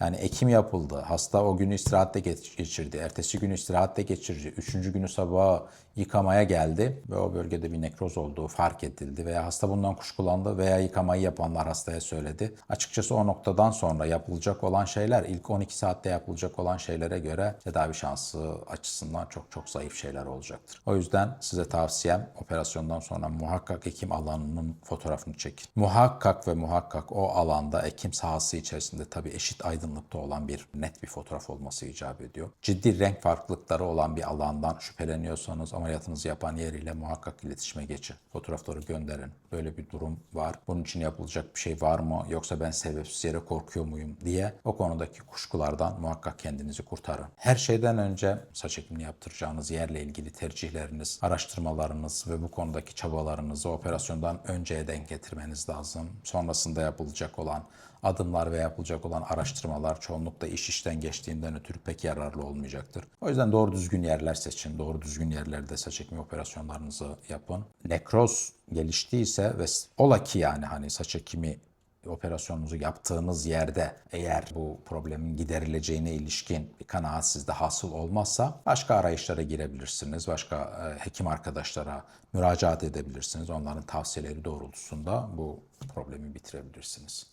Yani ekim yapıldı. Hasta o günü istirahatte geç- geçirdi. Ertesi günü istirahatte geçirdi. Üçüncü günü sabah yıkamaya geldi ve o bölgede bir nekroz olduğu fark edildi veya hasta bundan kuşkulandı veya yıkamayı yapanlar hastaya söyledi. Açıkçası o noktadan sonra yapılacak olan şeyler ilk 12 saatte yapılacak olan şeylere göre tedavi şansı açısından çok çok zayıf şeyler olacaktır. O yüzden size tavsiyem operasyondan sonra muhakkak ekim alanının fotoğrafını çekin. Muhakkak ve muhakkak o alanda ekim sahası içerisinde tabii eşit aydınlıkta olan bir net bir fotoğraf olması icap ediyor. Ciddi renk farklılıkları olan bir alandan şüpheleniyorsanız ameliyatınızı yapan yeriyle muhakkak iletişime geçin. Fotoğrafları gönderin. Böyle bir durum var. Bunun için yapılacak bir şey var mı? Yoksa ben sebepsiz yere korkuyor muyum diye o konudaki kuşkulardan muhakkak kendinizi kurtarın. Her şeyden önce saç ekimini yaptıracağınız yerle ilgili tercihleriniz, araştırmalarınız ve bu konudaki çabalarınızı operasyondan önceye denk getirmeniz lazım. Sonrasında yapılacak olan adımlar ve yapılacak olan araştırmalar çoğunlukla iş işten geçtiğinden ötürü pek yararlı olmayacaktır. O yüzden doğru düzgün yerler seçin. Doğru düzgün yerlerde saç operasyonlarınızı yapın. Nekroz geliştiyse ve ola ki yani hani saç ekimi operasyonunuzu yaptığınız yerde eğer bu problemin giderileceğine ilişkin bir kanaat sizde hasıl olmazsa başka arayışlara girebilirsiniz. Başka e, hekim arkadaşlara müracaat edebilirsiniz. Onların tavsiyeleri doğrultusunda bu problemi bitirebilirsiniz.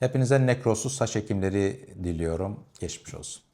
Hepinize nekrosuz saç ekimleri diliyorum. Geçmiş olsun.